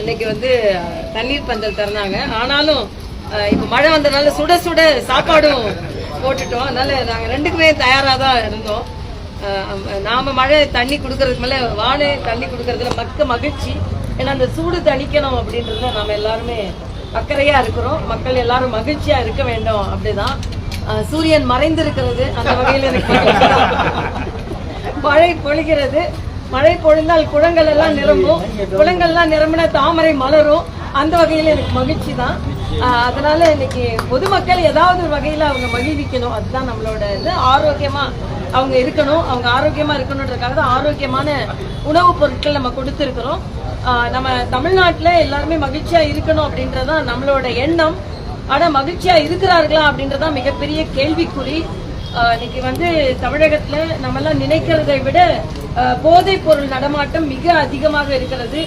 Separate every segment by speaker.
Speaker 1: இன்னைக்கு வந்து தண்ணீர் பந்தல் திறந்தாங்க. ஆனாலும் இப்போ இப்ப மழை வந்ததுனால சுட சுட சாப்பாடும் போட்டுட்டோம். அதனால நாங்க ரெண்டுக்குமே தயாரா தான் இருந்தோம். நாம மழை தண்ணி கொடுக்கறதுக்கு மேல வானே தண்ணி கொடுக்கறதுல மக்க மகிழ்ச்சி. ஏன்னா அந்த சூடு தணிக்கணும் அப்படின்றதுல நாம எல்லாருமே அக்கறையா இருக்கிறோம். மக்கள் எல்லாரும் மகிழ்ச்சியா இருக்க வேண்டும் அப்படிதான். சூரியன் மறைந்திருக்கிறது அந்த வகையில் எனக்கு மழை பொழிகிறது. மழை பொழிந்தால் குளங்கள் எல்லாம் நிரம்பும். குளங்கள்லாம் நிரம்பின தாமரை மலரும். அந்த வகையில எனக்கு மகிழ்ச்சி தான் அதனால இன்னைக்கு பொதுமக்கள் ஏதாவது ஒரு வகையில அவங்க மகிழ்விக்கணும். அதுதான் நம்மளோட இது. ஆரோக்கியமா அவங்க இருக்கணும். அவங்க ஆரோக்கியமா இருக்கணுன்றதுக்காக தான் ஆரோக்கியமான உணவுப் பொருட்கள் நம்ம கொடுத்துருக்கிறோம். நம்ம தமிழ்நாட்டில் எல்லாருமே மகிழ்ச்சியா இருக்கணும் அப்படின்றதான் நம்மளோட எண்ணம். ஆனா மகிழ்ச்சியா இருக்கிறார்களா அப்படின்றதான் மிகப்பெரிய கேள்விக்குறி. இன்னைக்கு வந்து தமிழகத்துல நம்ம எல்லாம் நினைக்கிறதை விட போதைப் பொருள் நடமாட்டம் மிக அதிகமாக இருக்கிறது.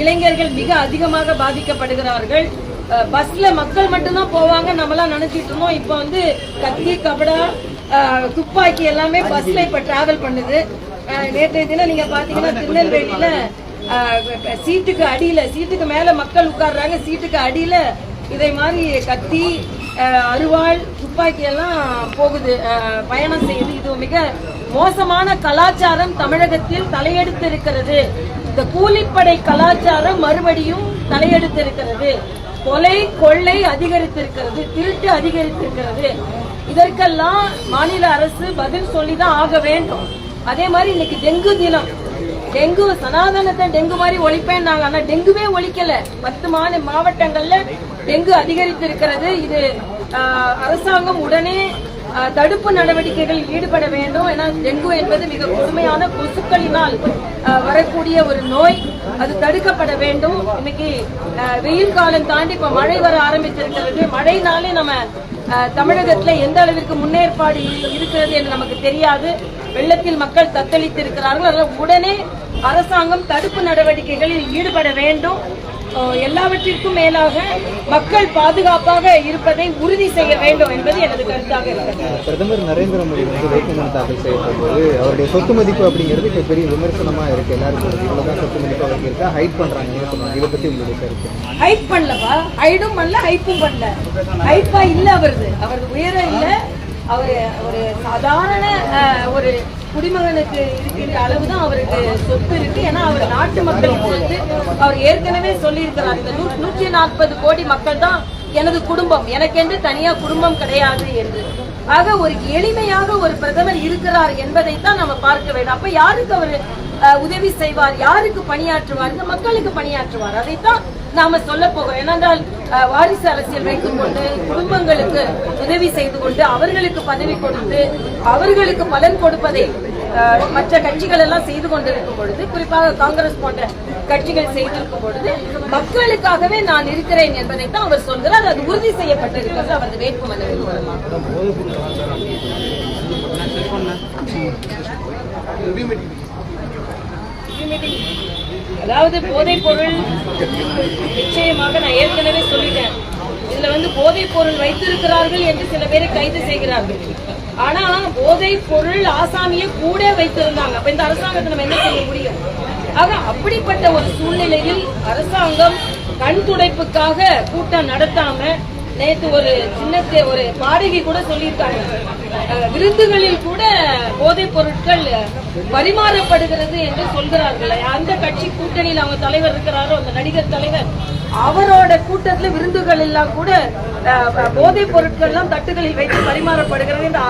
Speaker 1: இளைஞர்கள் மிக அதிகமாக பாதிக்கப்படுகிறார்கள். பஸ்ல மக்கள் மட்டும்தான் போவாங்க. நம்ம எல்லாம் நினைச்சிட்டு இருந்தோம். இப்ப வந்து கத்தி கபடா துப்பாக்கி எல்லாமே பஸ்ல இப்ப டிராவல் பண்ணுது. நேற்றைய தினம் நீங்க பாத்தீங்கன்னா திருநெல்வேலியில சீட்டுக்கு அடியில சீட்டுக்கு மேல மக்கள் உட்கார்றாங்க. சீட்டுக்கு அடியில இதை மாதிரி கத்தி அருவாள் துப்பாக்கி எல்லாம் போகுது. பயணம் செய்யுது இது மிக மோசமான கலாச்சாரம் தமிழகத்தில் தலையெடுத்திருக்கிறது. இந்த கூலிப்படை கலாச்சாரம் மறுபடியும் தலையெடுத்திருக்கிறது. கொலை கொள்ளை அதிகரித்திருக்கிறது. திருட்டு அதிகரித்திருக்கிறது. இதற்கெல்லாம் மாநில அரசு பதில் சொல்லிதான் ஆக வேண்டும். அதே மாதிரி இன்னைக்கு டெங்கு தினம். டெங்கு சனாதனத்தை டெங்கு மாதிரி ஒழிப்பேன்னாங்க. ஆனா டெங்குவே ஒழிக்கல. பத்து மாநில மாவட்டங்கள்ல டெங்கு அதிகரித்திருக்கிறது. இது அரசாங்கம் உடனே தடுப்பு நடவடிக்கைகளில் ஈடுபட வேண்டும். ஏன்னா டெங்கு என்பது மிக கொடுமையான கொசுக்களினால் வரக்கூடிய ஒரு நோய். அது தடுக்கப்பட வேண்டும். இன்னைக்கு வெயில் காலம் தாண்டி இப்ப மழை வர ஆரம்பிச்சிருக்கிறது மழைனாலே நம்ம தமிழகத்துல எந்த அளவிற்கு முன்னேற்பாடு இருக்கிறது என்று நமக்கு தெரியாது. வெள்ளத்தில் மக்கள் தத்தளித்திருக்கிறார்கள். அதனால் உடனே அரசாங்கம் தடுப்பு நடவடிக்கைகளில் ஈடுபட வேண்டும். எல்லாவற்றிற்கும் மேலாக மக்கள் பாதுகாப்பாக இருப்பதை உறுதி செய்ய வேண்டும் என்பது எனது கருத்தாக இருக்கிறது.
Speaker 2: பிரதமர் நரேந்திர மோடி வந்து வேட்புமனு தாக்கல் செய்யப்படும்போது அவருடைய சொத்து மதிப்பு அப்படிங்கிறது இப்போ பெரிய விமர்சனமா இருக்கு. எல்லாருக்கும். இவ்வளவுதான் சொத்து மதிப்பு அவருக்கு இருக்கா? ஹைட் சொன்னாங்க இதை பத்தி உங்களுடைய கருத்து
Speaker 1: ஹைட் பண்ணலப்பா. ஹைடும் பண்ணல ஹைப்பும் பண்ணல. ஹைப்பா இல்ல அவரது. அவரது உயரம் இல்ல. அவரு ஒரு சாதாரண ஒரு குடிமகனுக்கு இருக்கிற அளவுதான் அவருக்கு சொத்து இருக்கு. ஏன்னா அவர் நாட்டு மக்களுக்கு வந்து அவர் ஏற்கனவே சொல்லியிருக்கிறார். இந்த நூ- நூற்றி நாற்பது கோடி மக்கள் தான் எனது குடும்பம். எனக்கென்று தனியா குடும்பம் கிடையாது என்று. ஆக ஒரு எளிமையாக ஒரு பிரதமர் இருக்கிறார் என்பதைத்தான் நம்ம பார்க்க வேண்டும். அப்ப யாருக்கு அவர் உதவி செய்வார்? யாருக்கு பணியாற்றுவார்? இந்த மக்களுக்கு பணியாற்றுவார். அதைத்தான் நாம சொல்ல போகிறோம். ஏனென்றால் வாரிசு அரசியல் வைத்துக் கொண்டு குடும்பங்களுக்கு உதவி செய்து கொண்டு அவர்களுக்கு பதவி கொடுத்து அவர்களுக்கு பலன் கொடுப்பதை மற்ற கட்சிகள் எல்லாம் செய்து கொண்டிருக்கும் பொழுது குறிப்பாக காங்கிரஸ் போன்ற கட்சிகள் செய்திருக்கும் பொழுது மக்களுக்காகவே நான் இருக்கிறேன் என்பதைத்தான் அவர் சொல்கிறார். அது உறுதி செய்யப்பட்டிருக்கிறது. அவரது வேட்புமனுவின் மூலமாக. அதாவது போதைப் பொருள் நிச்சயமாக நான் ஏற்கனவே சொல்லிட்டேன். இதுல வந்து போதைப் பொருள் வைத்திருக்கிறார்கள் என்று சில பேரை கைது செய்கிறார்கள். ஆனா போதை பொருள் ஆசாமியை கூட வைத்திருந்தாங்க. அப்ப இந்த அரசாங்கத்தை நம்ம என்ன செய்ய முடியும்? ஆக அப்படிப்பட்ட ஒரு சூழ்நிலையில் அரசாங்கம் கண் துடைப்புக்காக கூட்டம் நடத்தாம நேத்து ஒரு சின்ன ஒரு பாடகி கூட சொல்லியிருக்காங்க. விருந்துகளில் கூட போதைப் பொருட்கள் பரிமாறப்படுகிறது என்று சொல்கிறார்கள். அந்த கட்சி கூட்டணியில் அவங்க தலைவர் இருக்கிறாரோ அந்த நடிகர் தலைவர் அவரோட கூட்டத்துல விருந்துகள் எல்லாம் கூட போதைப் பொருட்கள் எல்லாம் தட்டுகளில் வைத்து பரிமாறப்படுகிறது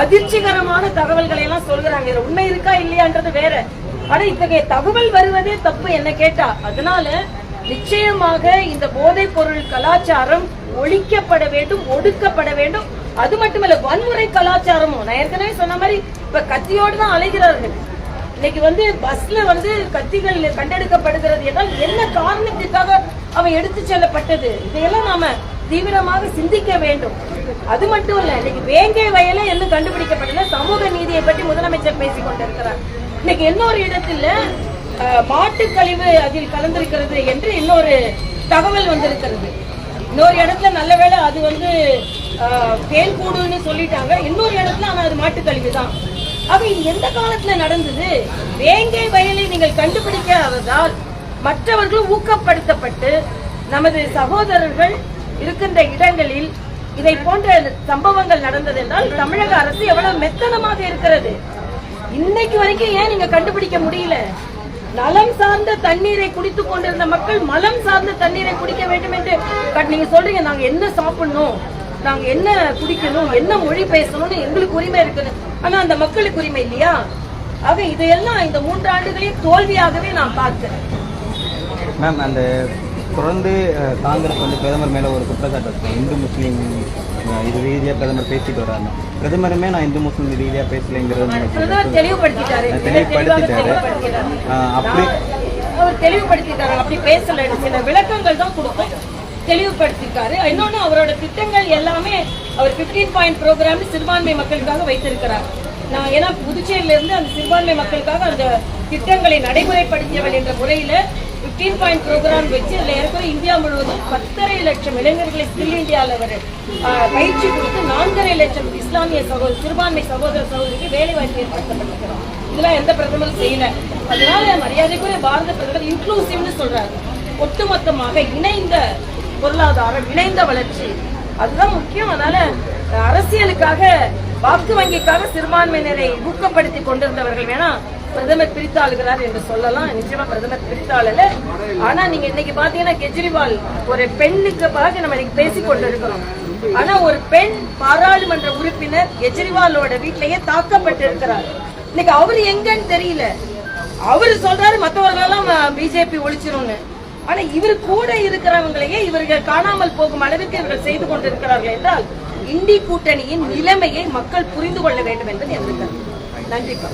Speaker 1: அதிர்ச்சிகரமான தகவல்களை எல்லாம் சொல்கிறாங்க. உண்மை இருக்கா இல்லையான்றது வேற. ஆனா இத்தகைய தகவல் வருவதே தப்பு என்ன கேட்டா. அதனால நிச்சயமாக இந்த போதைப் பொருள் கலாச்சாரம் ஒழிக்கப்பட வேண்டும் ஒடுக்கப்பட வேண்டும். அது மட்டுமல்ல வன்முறை கலாச்சாரமும் நான் ஏற்கனவே சொன்ன மாதிரி இப்ப கத்தியோடு தான் அலைகிறார்கள். இன்னைக்கு வந்து பஸ்ல வந்து கத்திகள் கண்டெடுக்கப்படுகிறது என்றால் என்ன காரணத்திற்காக அவன் எடுத்து செல்லப்பட்டது? இதையெல்லாம் நாம தீவிரமாக சிந்திக்க வேண்டும். அது மட்டும் இல்ல இன்னைக்கு வேங்கை வயல என்ன கண்டுபிடிக்கப்பட்டது. சமூக நீதியை பற்றி முதலமைச்சர் பேசிக் கொண்டிருக்கிறார். இன்னைக்கு இன்னொரு இடத்துல அஹ், மாட்டுக் கழிவு அதில் கலந்திருக்கிறது என்று இன்னொரு தகவல் வந்திருக்கிறது. இன்னொரு இடத்துல நல்ல வேளை அது வந்து அஹ், கூடுன்னு சொல்லிட்டாங்க. இன்னொரு இடத்துல ஆனா அது மாட்டுக் கழிவு தான். ஆக இது எந்த காலத்துல நடந்தது? வேங்கை வயலை நீங்கள் கண்டுபிடிக்காததால் மற்றவர்களும் ஊக்கப்படுத்தப்பட்டு நமது சகோதரர்கள் இருக்கின்ற இடங்களில் இதை போன்ற சம்பவங்கள் நடந்தது என்றால் தமிழக அரசு எவ்வளவு மெத்தனமாக இருக்கிறது? இன்னைக்கு வரைக்கும் ஏன் நீங்க கண்டுபிடிக்க முடியல? நலம் சார்ந்த தண்ணீரை குடித்துக் கொண்டிருந்த மக்கள் மலம் சார்ந்த தண்ணீரை குடிக்க வேண்டும் என்று பட் நீங்க சொல்றீங்க நாங்க என்ன சாப்பிடணும் நாங்க என்ன குடிக்கணும் என்ன மொழி பேசணும்னு எங்களுக்கு உரிமை இருக்குது ஆனா அந்த மக்களுக்கு உரிமை இல்லையா? ஆக இதையெல்லாம் இந்த மூன்று ஆண்டுகளையும் தோல்வியாகவே நான் பார்க்கிறேன்.
Speaker 3: மேம் அந்த தொடர்ந்து காங்கிரஸ் வந்து பிரதமர் மேலே ஒரு குற்றச்சாட்டு இந்து முஸ்லீம் இது ரீதியாக பிரதமர் பேசிட்டு வர்றாங்க பிரதமருமே நான் இந்து முஸ்லீம் ரீதியாக பேசலைங்கிறது
Speaker 1: தெளிவுபடுத்திட்டாரு.
Speaker 3: அப்படி-
Speaker 1: அவர் தெளிவுபடுத்திட்டாரு. அப்படி பேசல. சில விளக்கங்கள் தான் கொடுப்போம் தெளிவுபடுத்திருக்காரு இன்னொன்னு அவரோட திட்டங்கள் எல்லாமே அவர் 15 பாயிண்ட் ப்ரோக்ராம் சிறுபான்மை மக்களுக்காக வைத்திருக்கிறார். நான் ஏன்னா புதுச்சேரியில இருந்து அந்த சிறுபான்மை மக்களுக்காக அந்த திட்டங்களை நடைமுறைப்படுத்தியவள் என்ற முறையில 15 பாயிண்ட் ப்ரோக்ராம் வச்சு அதில் ஏற்கனவே இந்தியா முழுவதும் பத்தரை லட்சம் இளைஞர்களை ஸ்கில் இந்தியாவில் அவர் பயிற்சி கொடுத்து நான்கரை லட்சம் இஸ்லாமிய சகோதர சிறுபான்மை சகோதர சகோதரிக்கு வேலை வாய்ப்பு ஏற்படுத்தப்பட்டிருக்கிறோம் இதெல்லாம் எந்த பிரதமரும் செய்யல. அதனால மரியாதைக்குரிய பாரத பிரதமர் இன்க்ளூசிவ்னு சொல்றாரு. ஒட்டுமொத்தமாக இணைந்த பொருளாதாரம் இணைந்த வளர்ச்சி. அதுதான் முக்கியம். அதனால அரசியலுக்காக வாக்கு வங்கிக்காக சிறுபான்மையினரை ஊக்கப்படுத்தி கொண்டிருந்தவர்கள். வேணா பிரதமர் பிரித்தாளுகிறார் என்று சொல்லலாம். நிச்சயமா பிரதமர் பிரித்தாளல ஆனா நீங்க இன்னைக்கு பாத்தீங்கன்னா கெஜ்ரிவால் ஒரு பெண்ணுக்காக நம்ம இன்னைக்கு பேசிக் கொண்டிருக்கிறோம். ஆனா ஒரு பெண் பாராளுமன்ற உறுப்பினர் கெஜ்ரிவாலோட வீட்டிலேயே தாக்கப்பட்டு இருக்கிறார் இன்னைக்கு அவரு எங்கன்னு தெரியல. அவரு சொல்றாரு மத்தவர்களெல்லாம் பிஜேபி ஒழிச்சிரும்னு. ஆனா இவர் கூட இருக்கிறவங்களையே இவர்கள் காணாமல் போகும் அளவிற்கு இவர்கள் செய்து கொண்டிருக்கிறார்கள் என்றால் இந்தி கூட்டணியின் நிலைமையை மக்கள் புரிந்து கொள்ள வேண்டும் என்பது எனது கருத்து. நன்றிப்பா